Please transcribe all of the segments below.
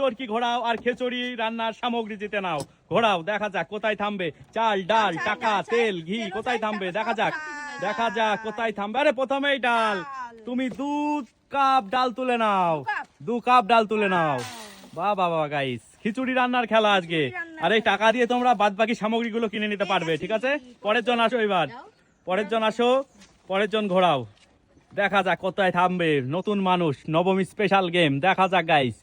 চরকি ঘোরাও? আর খিচুড়ি রান্নার সামগ্রী জিতে নাও। ঘোরাও দেখা যাক কোথায় থামবে। চাল ডাল টাকা তেল ঘি কোথায় থামবে? দেখা যাক। দেখা যাক কোথায় থামবে। আরে প্রথমেই ডাল। তুমি দু কাপ ডাল তুলে নাও। দু কাপ। ডাল তুলে নাও। বাহ বাহ বাহ গাইস খিচুড়ি রান্নার খেলা আজকে। আর এই টাকা দিয়ে তোমরা বাদ বাকি সামগ্রীগুলো কিনে নিতে পারবে ঠিক আছে? পরের জন আসো এবার। পরের জন আসো। পরের জন ঘোরাও। দেখা যাক কোথায় থামবে। নতুন মানুষ নবমী স্পেশাল গেম দেখা যাক গাইস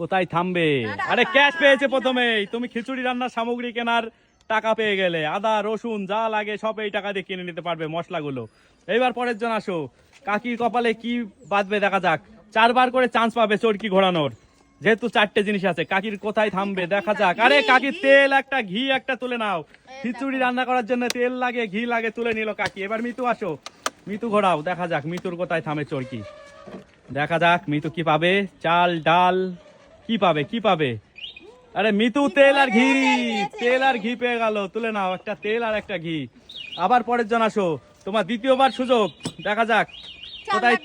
কোথায় থামবে? আরে ক্যাশ পেয়েছে প্রথমেই। তুমি খিচুড়ি রান্নার সামগ্রী কেনার টাকা পেয়ে গেলে। আদা, রসুন, যা লাগে সব এই টাকা দিয়ে কিনে নিতে পারবে মশলাগুলো। এইবার পরের জন আসো। কাকির কপালে কি বাঁধবে দেখা যাক। চারবার করে চান্স পাবে চরকি ঘোরানোর। যেহেতু চারটে জিনিস আছে, কাকির কোথায় থামবে দেখা যাক। আরে কাকির তেল একটা, ঘি একটা তুলে নাও। খিচুড়ি রান্না করার জন্য তেল লাগে, ঘি লাগে, তুলে নিল কাকি। এবার মিতু আসো। মিতু ঘোরাও, দেখা যাক মিতুর কোথায় থামে চরকি। দেখা যাক মিতু কি পাবে। চাল, ডাল কি পাবে কি পাবে? আরে মিতু তেল আর ঘি তেল আর ঘি পেয়ে গেল। তুলে নাও একটা তেল আর একটা ঘি। আবার পরের জন আসো। তোমার দ্বিতীয়বার সুযোগ। দেখা যাক। কোথায়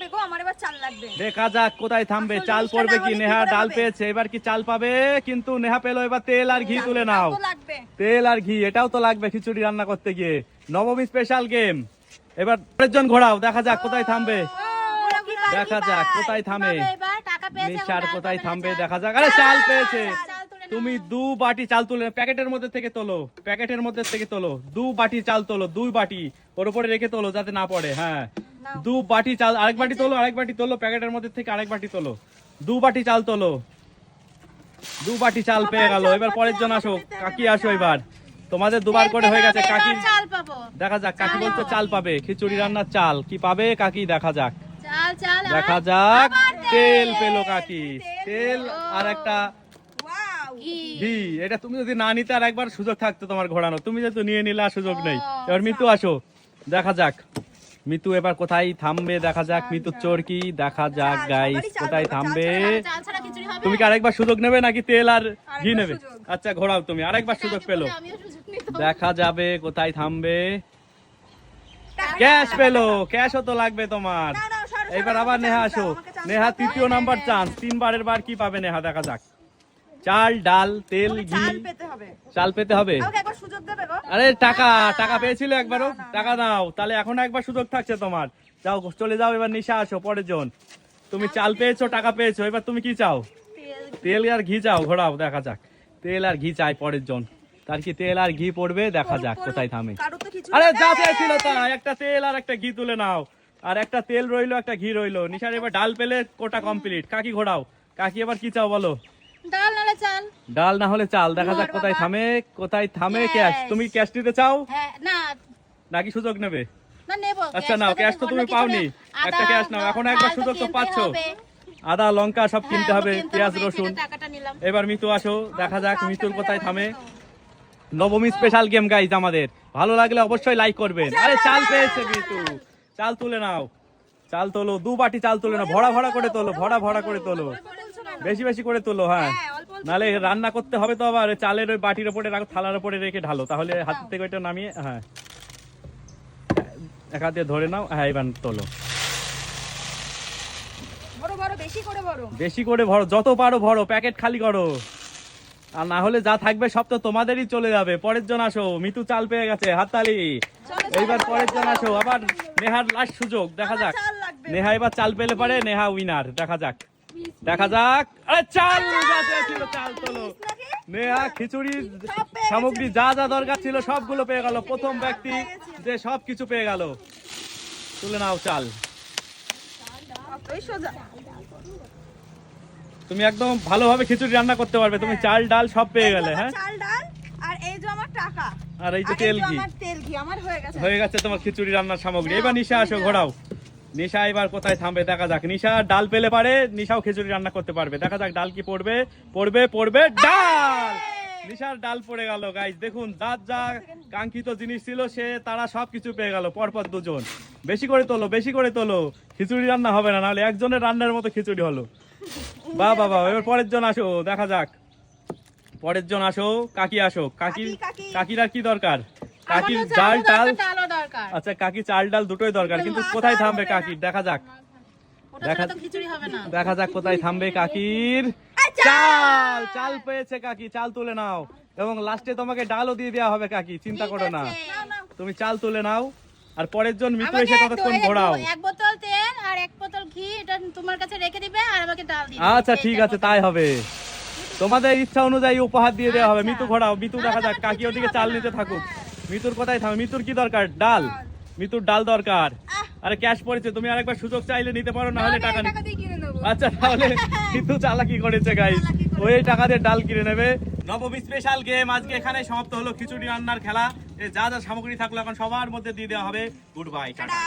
দেখা যাক কোথায় থামবে। চাল পড়বে কি? নেহা ডাল পেয়েছে। এবার কি চাল পাবে? কিন্তু নেহা পেল এবার তেল আর ঘি তুলে নাও। তেল আর ঘি এটাও তো লাগবে খিচুড়ি রান্না করতে গিয়ে। নবমী স্পেশাল গেম এবার পরের জন ঘোরাও। দেখা যাক কোথায় থামবে? দেখা যাক কোথায় থামে। নিশার কোথায় থামবে? দেখা যাক। আরে চাল পেয়েছে। তুমি দু বাটি চাল তুলে প্যাকেটের মধ্যে থেকে তোলো। প্যাকেটের মধ্যে থেকে তোলো। দু বাটি চাল তোলো দুই বাটি। ওর উপরে রেখে তোলো যাতে না পড়ে হ্যাঁ। দু বাটি চাল আরেক বাটি তোলো আরেক বাটি তোলো। প্যাকেটের মধ্যে থেকে আরেক বাটি তোলো। দু বাটি চাল তোলো। দু বাটি চাল পেয়ে গেল। এবার পরের জন আসো কাকি আসো এবার। তোমাদের দুবার করে হয়ে গেছে কাকি। চাল পাবো। দেখা যাক কাকি বলতে চাল পাবে। খিচুড়ি রান্নার চাল। কি পাবে কাকি? দেখা যাক। চাল চাল দেখা যাক। তেল পেল কাকি। তেল আর একটা ঘি। এটা তুমি যদি না নিতে আর একবার সুযোগ থাকতো তোমার ঘোরানো তুমি যেহেতু নিয়ে নিলে আর সুযোগ নেই। এবার মিতু আসো। দেখা যাক। মিতু এবার কোথায় থামবে? দেখা যাক। মিতু চোর কি? দেখা যাক গাইস কোথায় থামবে? তুমি কি আরেকবার সুযোগ নেবে নাকি তেল আর ঘি নেবে? আচ্ছা ঘোরাও তুমি। আরেকবার সুযোগ পেল। আমিও সুযোগ নিতাম। দেখা যাবে কোথায় থামবে? ক্যাশ পেল। ক্যাশও তো লাগবে তোমার। এবার আবার নেহা আসো। নেহা তৃতীয় নাম্বার চান্স তিনবারের বার কি পাবে নেহা? দেখা যাক। চাল ডাল তেল ঘি। চাল পেতে হবে। আরে টাকা টাকা পেয়েছিলে একবারও? টাকা দাও তাহলে এখন একবার সুযোগ থাকছে তোমার। যাও চলে যাও এবার নিশা আসো পরের জন। তুমি চাল পেয়েছ টাকা পেয়েছ এবার তুমি কি চাও? তেল আর ঘি চাও ঘোরাও দেখা যাক। তেল আর ঘি চাই পরের জন। তার কি তেল আর ঘি পড়বে? দেখা যাক কোথায় থামে। তো আরে যা চেয়েছিল তাই! একটা তেল আর একটা ঘি তুলে নাও। আর একটা তেল রইল একটা ঘি রইল। নিশার এবার ডাল পেলে কোটা কমপ্লিট কাকি ঘোরাও। কাকি এবার কি চাও বলো? ডাল নালে চাল। ডাল না হলে চাল। দেখা যাক কোথায়। থামে কোথায় থামে ক্যাশ তুমি ক্যাশ দিতে চাও? হ্যাঁ না। নাকি সুযোগ নেবে? না নেব। আচ্ছা নাও ক্যাশ তো তুমি পাওনি। একটা ক্যাশ নাও। এখন একবার সুযোগ তো পাচ্ছ। আদা লঙ্কা সব কিনতে হ্যাঁ, হবে পেঁয়াজ রসুন। এবার মিতু আসো দেখা যাক চালটা মিতুর কোথায় থামে। নবমী স্পেশাল গেম গাইজ আমাদের। ভালো লাগলে অবশ্যই লাইক করবেন। আরে চাল পেয়েছে মিতু। চাল তুলে নাও। চাল তোলো দু বাটি চাল তুলে নাও। ভরা ভরা করে তোলো ভরা ভরা করে তোলো। বেশি বেশি করে তোলো হ্যাঁ। হ্যাঁ, নালে রান্না করতে হবে তো আবার। চালের ওই বাটির ওপরে রাখো থালার ওপরে রেখে ঢালো। তাহলে হাত থেকে ওইটা নামিয়ে হ্যাঁ। এক হাত ধরে নাও হ্যাঁ এবার তোলো। বেশি করে ভরো যত পারো ভরো প্যাকেট খালি করো। আর না হলে যা থাকবে সব তো তোমাদেরই চলে যাবে। পরের জন আসো মিতু চাল পেয়ে গেছে হাততালি। এইবার পরের জন আসো আবার নেহার লাস্ট সুযোগ দেখা যাক। নেহা এবার চাল পেলে পারে নেহা উইনার দেখা যাক। দেখা যাক। আরে চাল চেয়েছিল চাল! তোলো। নেহা খিচুড়ির সামগ্রী যা যা দরকার ছিল সবগুলো পেয়ে গেল। প্রথম ব্যক্তি যে সব কিছু পেয়ে গেল। তুলে নাও চাল। তুমি একদম ভালোভাবে খিচুড়ি রান্না করতে পারবে। তুমি চাল ডাল সব পেয়ে গেলে হ্যাঁ? চাল ডাল আর এই যে আমার টাকা। আর এই যে তেল ঘি। আমার তেল ঘি আমার হয়ে গেছে। হয়ে গেছে তোমার খিচুড়ি রান্নার সামগ্রী। এবার নিশা আসো ঘোরাও। নিশা এবার কোথায় থামবে? দেখা যাক। নিশা ডাল পেলে পারে নিশাও খিচুড়ি রান্না করতে পারবে। দেখা যাক ডাল কি পড়বে পড়বে পড়বে ডাল! নিশার ডাল পড়ে গেল গাইজ দেখুন যার যা কাঙ্ক্ষিত জিনিস ছিল সে তারা সব কিছু পেয়ে গেল পরপর দুজন। বেশি করে তোলো বেশি করে তোলো। খিচুড়ি রান্না হবে না নাহলে একজনের রান্নার মতো খিচুড়ি হলো। বাহ বাবা এবার পরের জন আসো দেখা যাক। পরের জন আসো কাকি আসো। কাকি কাকি, কাকি। কাকির আর কি দরকার? কাকির আমারও ডাল আচ্ছা কাকি চাল ডাল দুটোই দরকার কিন্তু কোথায় থামবে কাকির? দেখা যাক। দেখা- দেখা যাক কোথায় থামবে কাকির। চাল! চাল! পেয়েছে কাকি চাল তুলে নাও। এবং লাস্টে তোমাকে ডালও দিয়ে দেওয়া হবে কাকি চিন্তা করো না। তুমি চাল তুলে নাও। আর পরের জন মিতু আমাকে এসে ততক্ষণ ঘোরাও দু- এক বোতল তেল আর এক বোতল ঘি এটা তোমার কাছে রেখে দিবে আর আমাকে ডাল দিবে। আচ্ছা ঠিক আছে তাই হবে। তোমাদের ইচ্ছা অনুযায়ী উপহার দিয়ে দেওয়া হবে। আচ্ছা। মিতু ঘোরাও মিতু দেখা যাক কাকি ওদিকে চাল নিতে থাকুক। মিতুর কোথায় মিতুর কি দরকার? ডাল। মিতুর ডাল দরকার। আরে ক্যাশ পড়েছে তুমি আরেকবার সুযোগ চাইলে নিতে পারো না হলে টাকা আচ্ছা তাহলে কিন্তু চালাকি করেছে গাইস ওই টাকা দিয়ে ডাল কিনে নেবে। নবমী স্পেশাল গেম আজকে এখানে সমাপ্ত হলো খিচুড়ি রান্নার খেলা। যা যা সামগ্রী থাকল এখন সবার মধ্যে দিয়ে দেওয়া হবে। Good bye tata.